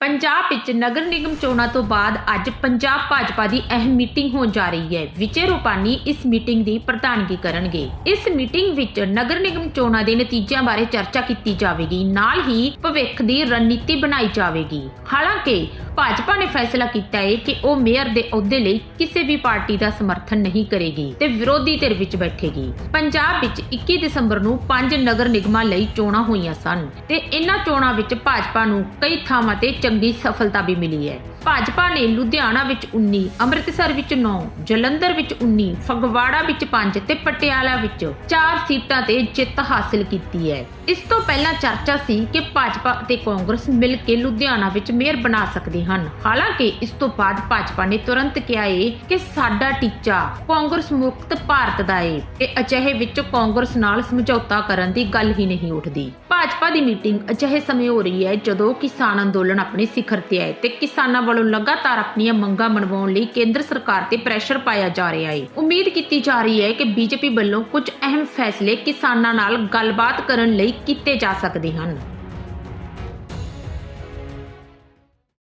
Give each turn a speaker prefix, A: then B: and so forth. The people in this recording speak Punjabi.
A: ਪੰਜਾਬ ਵਿੱਚ ਨਗਰ ਨਿਗਮ ਚੋਣਾਂ ਤੋਂ ਬਾਅਦ ਅੱਜ ਪੰਜਾਬ ਭਾਜਪਾ ਦੀ ਅਹਿਮ ਮੀਟਿੰਗ ਹੋਣ ਜਾ ਰਹੀ ਹੈ। ਵਿਜੇ ਰੂਪਾਨੀ ਇਸ ਮੀਟਿੰਗ ਦੀ ਪ੍ਰਧਾਨਗੀ ਕਰਨਗੇ। ਇਸ ਮੀਟਿੰਗ ਵਿੱਚ ਨਗਰ ਨਿਗਮ ਚੋਣਾਂ ਦੇ ਨਤੀਜਿਆਂ ਬਾਰੇ ਚਰਚਾ ਕੀਤੀ ਜਾਵੇਗੀ। ਨਾਲ ਹੀ ਭਵਿੱਖ ਦੀ ਰਣਨੀਤੀ ਬਣਾਈ ਜਾਵੇਗੀ। ਹਾਲਾਂਕਿ, ਭਾਜਪਾ ਨੇ ਫੈਸਲਾ ਕੀਤਾ ਹੈ ਕਿ ਉਹ ਮੇਅਰ ਦੇ ਅਹੁਦੇ ਲਈ ਕਿਸੇ ਵੀ ਪਾਰਟੀ ਦਾ ਸਮਰਥਨ ਨਹੀਂ ਕਰੇਗੀ ਤੇ ਵਿਰੋਧੀ ਧਿਰ ਵਿੱਚ ਬੈਠੇਗੀ। ਪੰਜਾਬ ਵਿੱਚ 21 ਦਸੰਬਰ ਨੂੰ ਪੰਜ ਨਗਰ ਨਿਗਮਾਂ ਲਈ ਚੋਣਾਂ ਹੋਈਆਂ ਸਨ ਤੇ ਇਹਨਾਂ ਚੋਣਾਂ ਵਿੱਚ ਭਾਜਪਾ ਨੂੰ ਕਈ ਥਾਵਾਂ ਤੇ ਚੰਗੀ ਸਫਲਤਾ ਵੀ ਮਿਲੀ ਹੈ। ਭਾਜਪਾ ਨੇ ਲੁਧਿਆਣਾ ਵਿੱਚ 19 ਅੰਮ੍ਰਿਤਸਰ ਵਿੱਚ 9 ਜਲੰਧਰ ਵਿੱਚ 19 ਫਗਵਾੜਾ ਵਿੱਚ 5 ਤੇ ਪਟਿਆਲਾ ਵਿੱਚ 4 ਸੀਟਾਂ ਤੇ ਜਿੱਤ ਹਾਸਲ ਕੀਤੀ ਹੈ। ਇਸ ਤੋਂ ਪਹਿਲਾਂ ਚਰਚਾ ਸੀ ਕਿ ਭਾਜਪਾ ਅਤੇ ਕਾਂਗਰਸ ਮਿਲ ਕੇ ਲੁਧਿਆਣਾ ਵਿੱਚ ਮੇਅਰ ਬਣਾ ਸਕਦੇ ਹਨ। ਹਾਲਾਂਕਿ ਇਸ ਤੋਂ ਬਾਅਦ ਭਾਜਪਾ ਨੇ ਤੁਰੰਤ ਕਿਹਾ ਹੈ ਕਿ ਸਾਡਾ ਟੀਚਾ ਕਾਂਗਰਸ ਮੁਕਤ ਭਾਰਤ ਦਾ ਏ ਤੇ ਅਜਿਹੇ ਵਿੱਚ ਕਾਂਗਰਸ ਨਾਲ ਸਮਝੌਤਾ ਕਰਨ ਦੀ ਗੱਲ ਹੀ ਨਹੀਂ ਉੱਠਦੀ। ਭਾਜਪਾ ਦੀ ਮੀਟਿੰਗ ਅਜਿਹੇ ਸਮੇਂ ਹੋ ਰਹੀ ਹੈ ਜਦੋਂ ਕਿਸਾਨ ਅੰਦੋਲਨ ਆਪਣੇ ਸਿਖਰ ਤੇ ਹੈ ਤੇ ਕਿਸਾਨਾਂ ਵੱਲੋਂ ਲਗਾਤਾਰ ਆਪਣੀਆਂ ਮੰਗਾਂ ਮਨਵਾਉਣ ਲਈ ਕੇਂਦਰ ਸਰਕਾਰ ਤੇ ਪ੍ਰੈਸ਼ਰ ਪਾਇਆ ਜਾ ਰਿਹਾ ਹੈ। ਉਮੀਦ ਕੀਤੀ ਜਾ ਰਹੀ ਹੈ ਕਿ ਬੀਜੇਪੀ ਵੱਲੋਂ ਕੁਝ ਅਹਿਮ ਫੈਸਲੇ ਕਿਸਾਨਾਂ ਨਾਲ ਗੱਲਬਾਤ ਕਰਨ ਲਈ ਕੀਤੇ ਜਾ ਸਕਦੇ ਹਨ।